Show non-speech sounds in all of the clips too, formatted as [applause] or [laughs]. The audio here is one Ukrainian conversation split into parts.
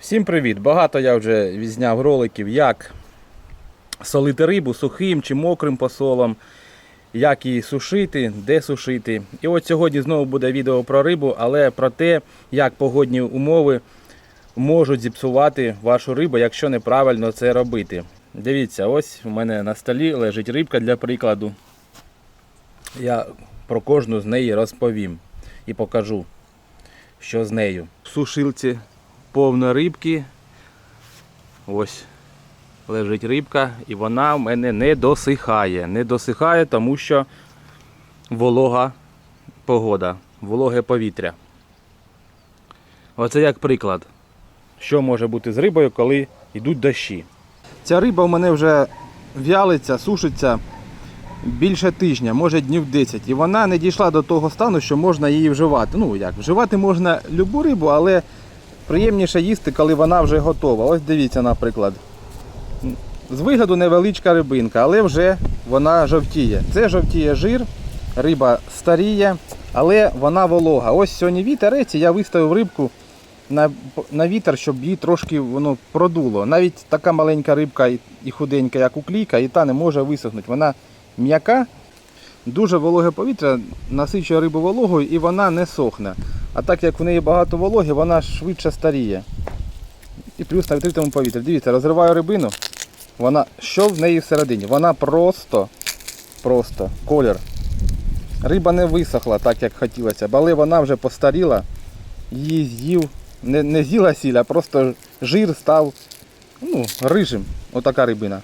Всім привіт! Багато я вже відзняв роликів, як солити рибу сухим чи мокрим посолом, як її сушити, де сушити. І от сьогодні знову буде відео про рибу, але про те, як погодні умови можуть зіпсувати вашу рибу, якщо неправильно це робити. Дивіться, ось у мене на столі лежить рибка для прикладу. Я про кожну з неї розповім і покажу, що з нею. В сушилці повно рибки. Ось лежить рибка, і вона в мене не досихає. Не досихає, тому що волога погода, вологе повітря. Оце як приклад, що може бути з рибою, коли йдуть дощі. Ця риба в мене вже в'ялиться, сушиться більше тижня, може днів 10. І вона не дійшла до того стану, що можна її вживати. Ну як, вживати можна любу рибу, але приємніше їсти, коли вона вже готова. Ось дивіться, наприклад. З вигляду невеличка рибинка, але вже вона жовтіє. Це жовтіє жир, риба старіє, але вона волога. Ось сьогодні вітерець, я виставив рибку на, на вітер, щоб її трошки воно продуло. Навіть така маленька рибка і- худенька, як уклійка, і та не може висохнути. Вона м'яка, дуже вологе повітря насичує рибу вологою і вона не сохне. А так як в неї багато вологи, вона швидше старіє. І плюс на відкритому повітрі. Дивіться, розриваю рибину. Вона, що в неї всередині? Вона просто, просто колір. Риба не висохла так, як хотілося, але вона вже постаріла, її з'їв, не, не з'їла сіль, а просто жир став ну, рижим. Отака рибина.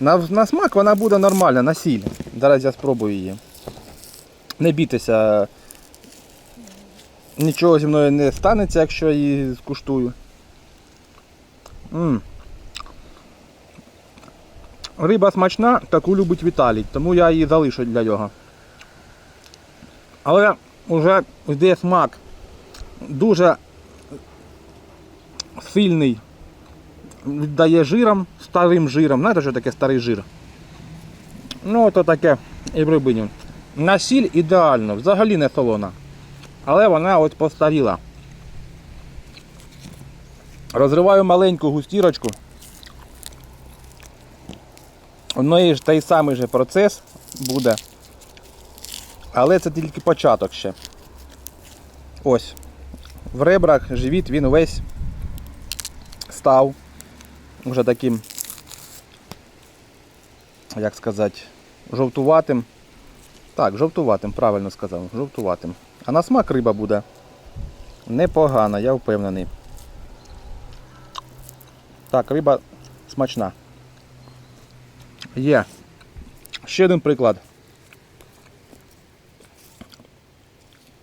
На, на смак вона буде нормальна, на сіль. Зараз я спробую її. Не бійтеся, нічого зі мною не станеться, якщо я її скуштую. м Риба смачна, таку любить Віталій, тому я її залишу для нього. Але вже йде смак дуже сильний, віддає жиром, старим жиром. Знаєте, що таке старий жир? Ну, то таке і в рибині. На сіль ідеально, взагалі не солона. Але вона от постаріла. Розриваю маленьку густірочку. У неї ж той самий же процес буде. Але це тільки початок ще. Ось. В ребрах живіт він весь став вже таким, як сказати, жовтуватим. Так, жовтуватим, правильно сказав, жовтуватим. А на смак риба буде непогана, я впевнений. Так, риба смачна. Є. Ще один приклад.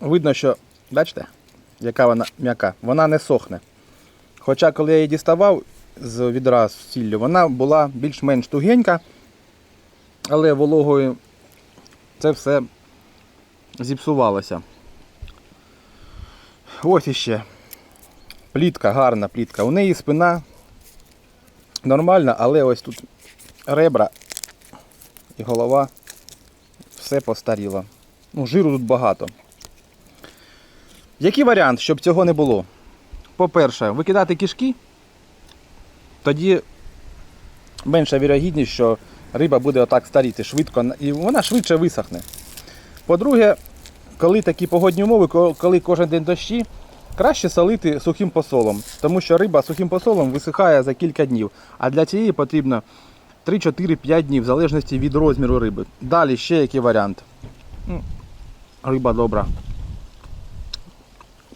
Видно, що, бачите, яка вона м'яка, вона не сохне. Хоча, коли я її діставав з відра з сіллю, вона була більш-менш тугенька, але вологою це все зіпсувалося. Ось іще. Плітка, гарна плітка. У неї спина нормальна, але ось тут ребра і голова все постаріло. Ну, жиру тут багато. Який варіант, щоб цього не було? По-перше, викидати кишки, тоді менша вірогідність, що риба буде отак старіти швидко і вона швидше висохне. По-друге, коли такі погодні умови, коли кожен день дощі, краще солити сухим посолом, тому що риба сухим посолом висихає за кілька днів, а для цієї потрібно 3-4-5 днів, в залежності від розміру риби. Далі ще який варіант. Ну, Риба добра.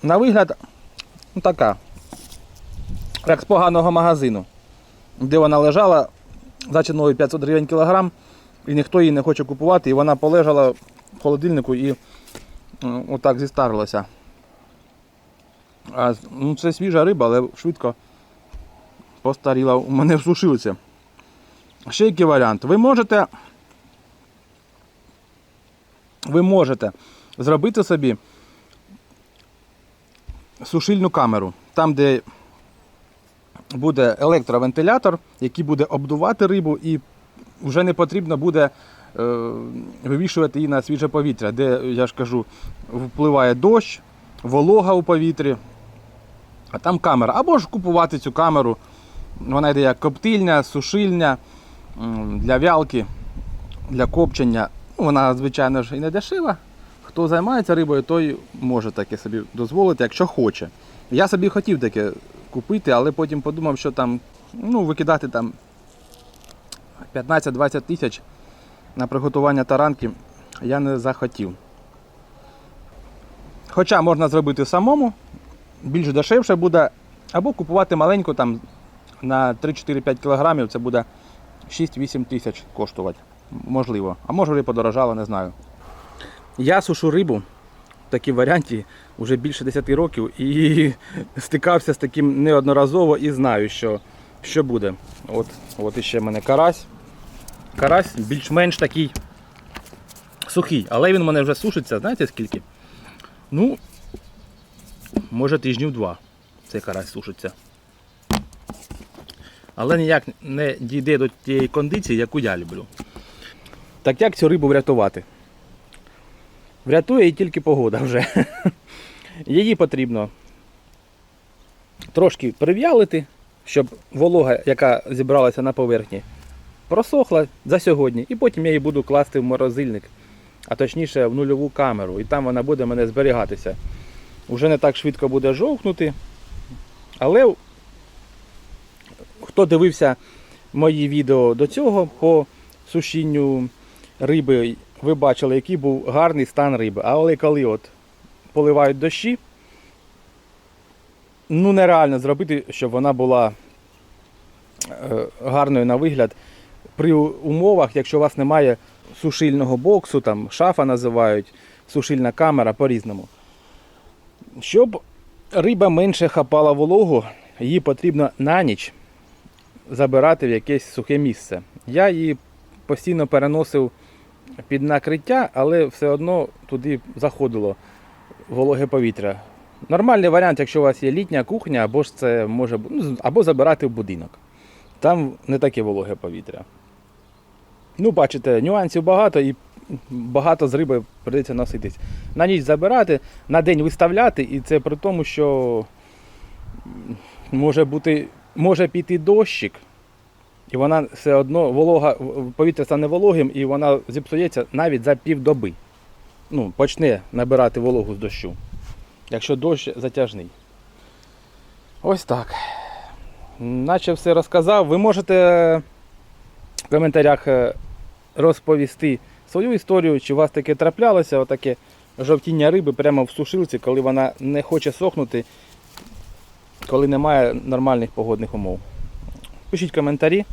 На вигляд ну, така, як з поганого магазину, де вона лежала за ціною 500 гривень кілограм, і ніхто її не хоче купувати, і вона полежала в холодильнику і отак зістарилася. А, ну, це свіжа риба, але швидко постаріла у мене в сушилці. Ще який варіант. Ви можете, ви можете зробити собі сушильну камеру, там, де буде електровентилятор, який буде обдувати рибу, і вже не потрібно буде е, вивішувати її на свіже повітря, де, я ж кажу, впливає дощ, волога у повітрі. А там камера. Або ж купувати цю камеру. Вона йде як коптильня, сушильня для вялки, для копчення. Ну, Вона, звичайно ж, і не дешева. Хто займається рибою, той може таке собі дозволити, якщо хоче. Я собі хотів таке купити, але потім подумав, що там ну, викидати там 15-20 тисяч на приготування таранки я не захотів. Хоча можна зробити самому, більш дешевше буде, або купувати маленьку там на 3-4-5 кілограмів, це буде 6-8 тисяч коштувати. Можливо. А може і подорожало, не знаю. Я сушу рибу в такій варіанті вже більше 10 років і [laughs] стикався з таким неодноразово і знаю, що, що буде. От, от іще в мене карась. Карась більш-менш такий сухий, але він у мене вже сушиться, знаєте скільки? Ну, може тижнів два цей карась сушиться. Але ніяк не дійде до тієї кондиції, яку я люблю. Так як цю рибу врятувати? Врятує її тільки погода вже. [laughs] Її потрібно трошки прив'ялити, щоб волога, яка зібралася на поверхні, просохла за сьогодні. І потім я її буду класти в морозильник, а точніше в нульову камеру. І там вона буде мене зберігатися. Уже не так швидко буде жовкнути. Але хто дивився мої відео до цього по сушінню риби, ви бачили, який був гарний стан риби. Але коли от поливають дощі, ну нереально зробити, щоб вона була е, гарною на вигляд. При умовах, якщо у вас немає сушильного боксу, там шафа називають, сушильна камера по-різному. Щоб риба менше хапала вологу, її потрібно на ніч забирати в якесь сухе місце. Я її постійно переносив під накриття, але все одно туди заходило вологе повітря. Нормальний варіант, якщо у вас є літня кухня, або ж це може ну, або забирати в будинок. Там не таке вологе повітря. Ну, бачите, нюансів багато і багато з риби прийдеться носитись. На ніч забирати, на день виставляти, і це при тому, що може бути, може піти дощик, і вона все одно волога, повітря стане вологим, і вона зіпсується навіть за півдоби. Ну, почне набирати вологу з дощу. Якщо дощ затяжний. Ось так. Наче все розказав. Ви можете в коментарях е, розповісти свою історію, чи у вас таке траплялося, отаке жовтіння риби прямо в сушилці, коли вона не хоче сохнути, коли немає нормальних погодних умов. Пишіть коментарі.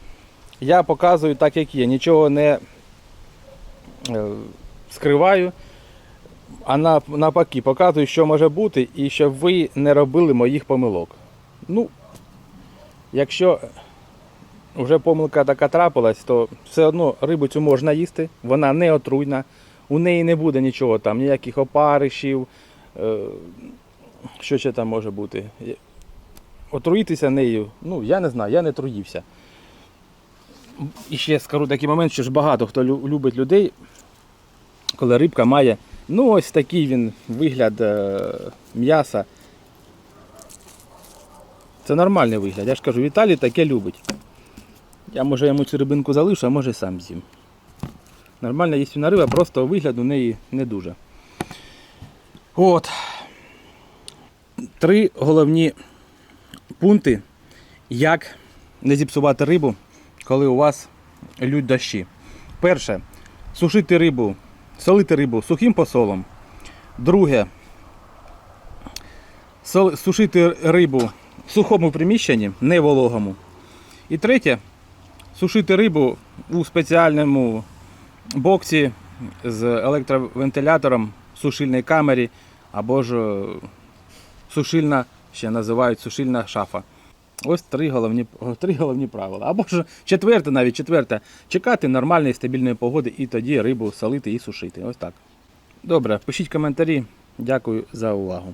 Я показую так, як є. Нічого не е, скриваю, а навпаки показую, що може бути, і щоб ви не робили моїх помилок. Ну, якщо вже помилка така трапилась, то все одно рибу цю можна їсти, вона не отруйна, у неї не буде нічого там, ніяких опаришів, е, що ще там може бути. Отруїтися нею, ну я не знаю, я не труївся. І ще скажу такий момент, що ж багато хто любить людей, коли рибка має ну ось такий він вигляд е, м'яса. Це нормальний вигляд. Я ж кажу, Віталій таке любить. Я може йому цю рибинку залишу, а може сам з'їм. Нормальна їстівна риба, просто вигляд у неї не дуже. От. Три головні пункти, як не зіпсувати рибу, коли у вас лють дощі. Перше, сушити рибу, солити рибу сухим посолом. Друге, сушити рибу в сухому приміщенні, не вологому. І третє, сушити рибу у спеціальному боксі з електровентилятором сушильній камері або ж е, сушильна, ще називають сушильна шафа. Ось три головні, [laughs] три головні правила. Або ж четверте, навіть четверте, чекати нормальної стабільної погоди і тоді рибу солити і сушити. Ось так. Добре, пишіть коментарі. Дякую за увагу.